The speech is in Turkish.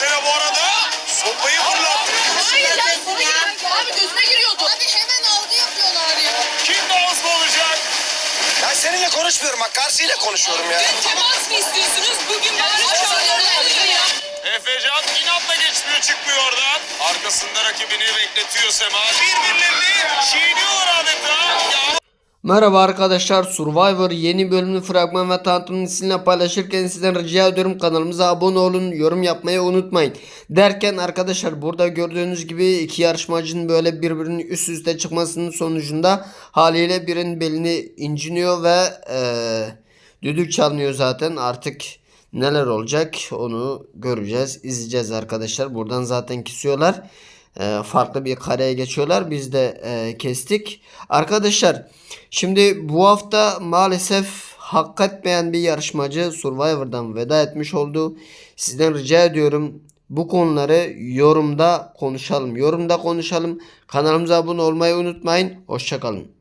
Mesele bu arada sopayı fırlattı. Hayır ya sana Abi gözüne giriyordu. Abi hemen algı yapıyorlar ya. Kim daha hızlı olacak? Ben seninle konuşmuyorum bak karşıyla konuşuyorum ya. Dün temas mı istiyorsunuz? Bugün bari çağırıyorlar ya. Efecan inatla geçmiyor çıkmıyor oradan. Arkasında rakibini bekletiyor Sema. Birbirlerini. Ya Merhaba arkadaşlar Survivor yeni bölümün fragman ve tanıtımını sizinle paylaşırken sizden rica ediyorum kanalımıza abone olun yorum yapmayı unutmayın. Derken arkadaşlar burada gördüğünüz gibi iki yarışmacının böyle birbirinin üst üste çıkmasının sonucunda haliyle birinin belini inciniyor ve eee, düdük çalınıyor zaten artık neler olacak onu göreceğiz izleyeceğiz arkadaşlar buradan zaten kesiyorlar. Eee, farklı bir kareye geçiyorlar. Biz de eee, kestik. Arkadaşlar şimdi bu hafta maalesef hak etmeyen bir yarışmacı Survivor'dan veda etmiş oldu. Sizden rica ediyorum bu konuları yorumda konuşalım. Yorumda konuşalım. Kanalımıza abone olmayı unutmayın. Hoşçakalın.